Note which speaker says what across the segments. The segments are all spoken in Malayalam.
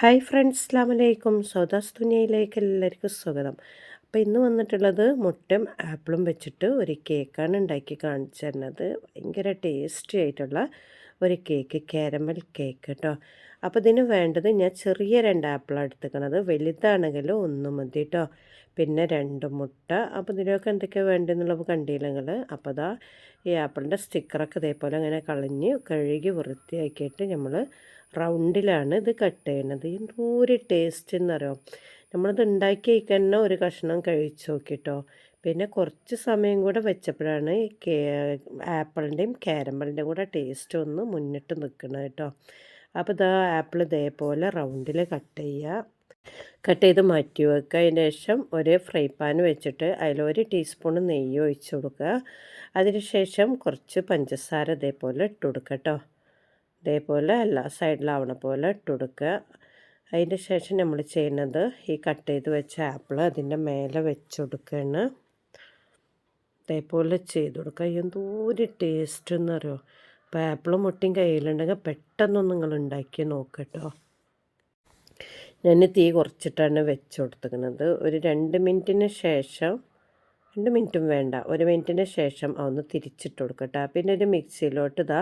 Speaker 1: ഹായ് ഫ്രണ്ട്സ് അസ്ലാമലൈക്കും സൗദാസ് ദുനിയയിലേക്ക് എല്ലാവർക്കും സ്വാഗതം. അപ്പോൾ ഇന്ന് വന്നിട്ടുള്ളത് മുട്ടയും ആപ്പിളും വെച്ചിട്ട് ഒരു കേക്കാണ് ഉണ്ടാക്കി കാണിച്ചു തരുന്നത്. ഭയങ്കര ടേസ്റ്റി ആയിട്ടുള്ള ഒരു കേക്ക് കാരമൽ കേക്ക് കേട്ടോ അപ്പോൾ ഇതിന് വേണ്ടത് ഞാൻ ചെറിയ രണ്ട് ആപ്പിളാണ് എടുത്തുക്കണത് വലുതാണെങ്കിലും ഒന്ന് മതി കേട്ടോ പിന്നെ രണ്ട് മുട്ട. അപ്പോൾ ഇതിനൊക്കെ എന്തൊക്കെയാണ് വേണ്ടതെന്നുള്ളത് കണ്ടില്ലെങ്കിൽ അപ്പോൾ അതാ ഈ ആപ്പിളിന്റെ സ്റ്റിക്കറൊക്കെ ഇതേപോലെ അങ്ങനെ കളഞ്ഞ് കഴുകി വൃത്തിയാക്കിയിട്ട് നമ്മൾ റൗണ്ടിലാണ് ഇത് കട്ട് ചെയ്യണത് എന്തോരു ടേസ്റ്റ് എന്നറിയോ? നമ്മളത് ഉണ്ടാക്കി തന്നെ ഒരു കഷ്ണം കഴിച്ച് നോക്കിട്ടോ. പിന്നെ കുറച്ച് സമയം കൂടെ വെച്ചപ്പോഴാണ് കേ ആപ്പിളിന്റെയും ക്യാരമ്പിളിന്റെയും കൂടെ ടേസ്റ്റ് ഒന്ന് മുന്നിട്ട് നിൽക്കുന്നത് കേട്ടോ. അപ്പോൾ ഇതാ ആപ്പിൾ ഇതേപോലെ റൗണ്ടിൽ കട്ട് ചെയ്യുക. കട്ട് ചെയ്ത് മാറ്റി വെക്കുക. അതിന് ശേഷം ഒരു ഫ്രൈ പാൻ വെച്ചിട്ട് അതിലൊരു ടീസ്പൂൺ നെയ്യ് ഒഴിച്ച് കൊടുക്കുക. അതിന് ശേഷം കുറച്ച് പഞ്ചസാര ഇതേപോലെ ഇട്ട് കൊടുക്കുക കേട്ടോ. ഇതേപോലെ എല്ലാ സൈഡിലാവണ പോലെ ഇട്ട് കൊടുക്കുക അതിന്റെ ശേഷം നമ്മൾ ചെയ്യുന്നത് ഈ കട്ട് ചെയ്ത് വെച്ച ആപ്പിൾ അതിന്റെ മേലെ വെച്ച് കൊടുക്കുകയാണ് ഇതേപോലെ ചെയ്ത് കൊടുക്കുക എന്തോരു ടേസ്റ്റ് എന്നറിയോ? അപ്പോൾ ആപ്പിളും മുട്ടയും കയ്യിലുണ്ടെങ്കിൽ പെട്ടെന്നൊന്നും നിങ്ങൾ ഉണ്ടാക്കി നോക്കട്ടോ ഞാൻ തീ കുറച്ചിട്ടാണ് വെച്ച് കൊടുത്തിരിക്കുന്നത് ഒരു രണ്ട് മിനിറ്റിന് ശേഷം രണ്ട് മിനിറ്റും വേണ്ട. ഒരു മിനിറ്റിന് ശേഷം ഒന്ന് തിരിച്ചിട്ട് കൊടുക്കട്ടെ പിന്നെ ഒരു മിക്സിയിലോട്ട് ഇതാ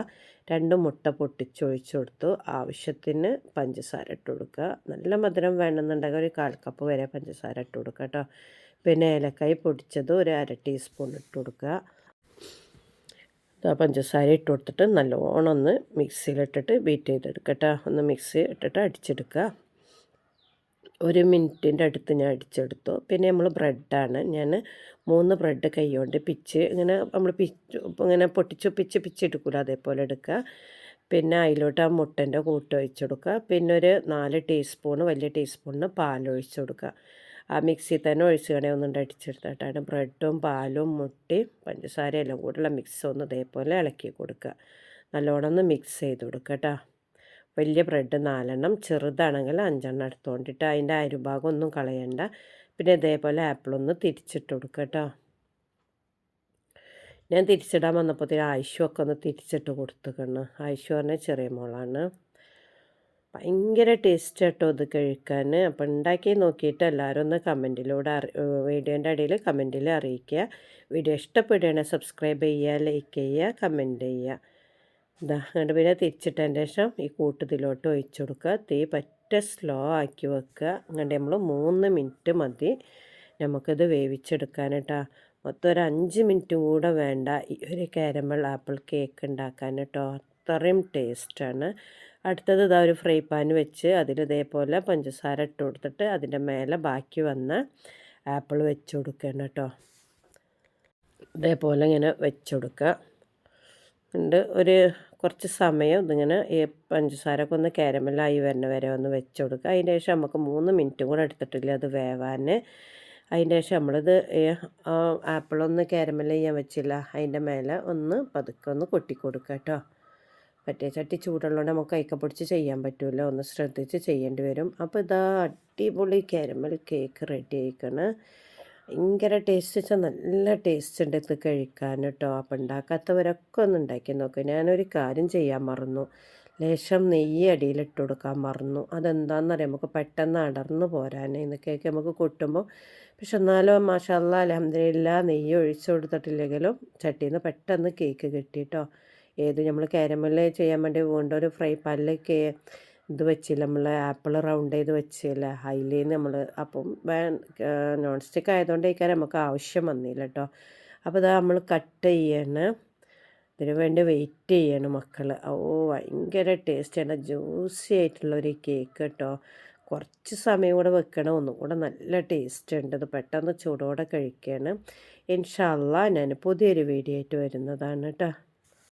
Speaker 1: രണ്ട് മുട്ട പൊട്ടിച്ചൊഴിച്ച് കൊടുത്തു. ആവശ്യത്തിന് പഞ്ചസാര ഇട്ട് കൊടുക്കുക നല്ല മധുരം വേണമെന്നുണ്ടെങ്കിൽ ഒരു കാൽ കപ്പ് വരെ പഞ്ചസാര ഇട്ട് കൊടുക്കുക കേട്ടോ പിന്നെ ഏലക്കായി പൊടിച്ചത് ഒരു അര ടീസ്പൂൺ ഇട്ട് കൊടുക്കുക പഞ്ചസാര ഇട്ട് കൊടുത്തിട്ട് നല്ലോണം ഒന്ന് മിക്സിയിലിട്ടിട്ട് ബീറ്റ് ചെയ്തെടുക്കട്ടെ ഒന്ന് മിക്സി ഇട്ടിട്ട് അടിച്ചെടുക്കുക. ഒരു മിനിറ്റിന്റെ അടുത്ത് ഞാൻ അടിച്ചെടുത്തു. പിന്നെ നമ്മൾ ബ്രെഡാണ്. ഞാൻ മൂന്ന് ബ്രെഡ് കൈകൊണ്ട് പിച്ച് ഇങ്ങനെ നമ്മൾ പിച്ച് ഇങ്ങനെ പൊട്ടിച്ച് പിച്ച് പിച്ചെടുക്കില്ല അതേപോലെ എടുക്കുക. പിന്നെ അതിലോട്ട് ആ മുട്ടന്റെ കൂട്ട് ഒഴിച്ചു കൊടുക്കുക. പിന്നെ ഒരു നാല് ടീസ്പൂൺ വലിയ ടീസ്പൂണിന് പാൽ ഒഴിച്ചു കൊടുക്കുക. ആ മിക്സി തന്നെ ഒഴിച്ച് കണേ ഒന്നും അടിച്ചെടുത്തിട്ടാണ് ബ്രെഡും പാലും മുട്ടയും പഞ്ചസാര എല്ലാം കൂടെയുള്ള മിക്സ് ഒന്ന് ഇതേപോലെ ഇളക്കി കൊടുക്കുക. നല്ലോണം ഒന്ന് മിക്സ് ചെയ്ത് കൊടുക്കുക കേട്ടോ. വലിയ ബ്രെഡ് നാലെണ്ണം ചെറുതാണെങ്കിൽ അഞ്ചെണ്ണം എടുത്തുകൊണ്ടിട്ട് അതിന്റെ അരുഭാഗം ഒന്നും കളയണ്ട. പിന്നെ ഇതേപോലെ ആപ്പിളൊന്ന് തിരിച്ചിട്ട് കൊടുക്കുക കേട്ടോ ഞാൻ തിരിച്ചിടാൻ വന്നപ്പോൾ ആയിഷുമൊക്കെ ഒന്ന് തിരിച്ചിട്ട് കൊടുത്തുക്കണം. ആയിഷു പറഞ്ഞാൽ ചെറിയ മോളാണ്. ഭയങ്കര ടേസ്റ്റ് കേട്ടോ ഇത് കഴിക്കാൻ. അപ്പം ഉണ്ടാക്കി നോക്കിയിട്ട് എല്ലാവരും ഒന്ന് കമന്റിലൂടെ അറി വീഡിയോന്റെ ഇടയിൽ കമന്റിൽ അറിയിക്കുക. വീഡിയോ ഇഷ്ടപ്പെടുകയാണെങ്കിൽ സബ്സ്ക്രൈബ് ചെയ്യുക ലൈക്ക് ചെയ്യുക കമന്റ് ചെയ്യുക. ഇതാ അങ്ങോട്ട് പിന്നെ ശേഷം ഈ കൂട്ടത്തിലോട്ട് ഒഴിച്ചു കൊടുക്കുക. തീ പറ്റ സ്ലോ ആക്കി വെക്കുക. അങ്ങനെ നമ്മൾ മൂന്ന് മിനിറ്റ് മതി നമുക്കിത് വേവിച്ചെടുക്കാൻ മൊത്തം ഒരു അഞ്ച് മിനിറ്റും കൂടെ വേണ്ട ഈ ഒരു കാരമൽ ആപ്പിൾ കേക്ക് ഉണ്ടാക്കാൻ കേട്ടോ. അത്രയും ടേസ്റ്റാണ്. അടുത്തത് ഇതാ ഒരു ഫ്രൈ പാൻ വെച്ച് അതിൽ ഇതേപോലെ പഞ്ചസാര ഇട്ട് കൊടുത്തിട്ട് അതിന്റെ മേലെ ബാക്കി വന്ന ആപ്പിൾ വെച്ച് കൊടുക്കണം കേട്ടോ. ഇതേപോലെ ഇങ്ങനെ വെച്ച് കൊടുക്കുക. ഉണ്ട് ഒരു കുറച്ച് സമയം ഇതിങ്ങനെ ഈ പഞ്ചസാരൊക്കെ ഒന്ന് കാരമലായി വരുന്ന വരെ ഒന്ന് വെച്ച് കൊടുക്കുക. അതിന്റെ ശേഷം നമുക്ക് മൂന്ന് മിനിറ്റും കൂടെ എടുത്തിട്ടില്ല അത് വേവാൻ. അതിന്റെ ശേഷം നമ്മളിത് ആപ്പിളൊന്ന് കാരമൽ ചെയ്യാൻ വെച്ചില്ല. അതിന്റെ മേലെ ഒന്ന് പതുക്കെ ഒന്ന് കൊട്ടി കൊടുക്കുക കേട്ടോ. പറ്റിയ ചട്ടി ചൂടുള്ളതുകൊണ്ട് നമുക്ക് കൈക്കപ്പൊടിച്ച് ചെയ്യാൻ പറ്റുമല്ലോ ഒന്ന് ശ്രദ്ധിച്ച് ചെയ്യേണ്ടി വരും. അപ്പോൾ ഇതാ അടിപൊളി കാരമൽ കേക്ക് റെഡി ആയിക്കണം. ഭയങ്കര ടേസ്റ്റ് വെച്ചാൽ നല്ല ടേസ്റ്റ് ഉണ്ട് ഇത് കഴിക്കാൻ കേട്ടോ. അപ്പം ഉണ്ടാക്കാത്തവരൊക്കെ ഒന്ന് ഉണ്ടാക്കി നോക്കുക ഞാനൊരു കാര്യം ചെയ്യാൻ മറന്നു. ലേശം നെയ്യ് അടിയിലിട്ട് കൊടുക്കാൻ മറന്നു. അതെന്താണെന്നറിയാം നമുക്ക് പെട്ടെന്ന് അടർന്നു പോരാനേ എന്നൊക്കെയൊക്കെ നമുക്ക് കൊട്ടുമ്പോൾ പക്ഷെ എന്നാലും മാഷല്ല അലഹമ്മദില്ല നെയ്യ് ഒഴിച്ചു കൊടുത്തിട്ടില്ലെങ്കിലും ചട്ടിയിൽ നിന്ന് പെട്ടെന്ന് കേക്ക് കിട്ടിയിട്ടോ ഏത് നമ്മൾ കാരമൽ ചെയ്യാൻ വേണ്ടി വീണ്ടും ഒരു ഫ്രൈ പാനിലേക്ക് ഇത് വെച്ചില്ല. നമ്മൾ ആപ്പിൾ റൗണ്ട് ചെയ്ത് വെച്ചില്ല. അതിൽ നമ്മൾ അപ്പം നോൺ സ്റ്റിക്ക് ആയതുകൊണ്ടേക്കാരം നമുക്ക് ആവശ്യം വന്നില്ല കേട്ടോ അപ്പോൾ ഇത് നമ്മൾ കട്ട് ചെയ്യണം. ഇതിന് വേണ്ടി വെയിറ്റ് ചെയ്യണം മക്കൾ ഓ ഭയങ്കര ടേസ്റ്റാണ് ജ്യൂസി ആയിട്ടുള്ള ഒരു കേക്ക് കേട്ടോ കുറച്ച് സമയം കൂടെ വെക്കണം. ഒന്നും കൂടെ നല്ല ടേസ്റ്റ് ഉണ്ട് ഇത് പെട്ടെന്ന് ചൂടോടെ കഴിക്കുകയാണ് ഇൻഷാല്ല ഞാൻ പുതിയൊരു വീഡിയോ ആയിട്ട് വരുന്നതാണ് കേട്ടോ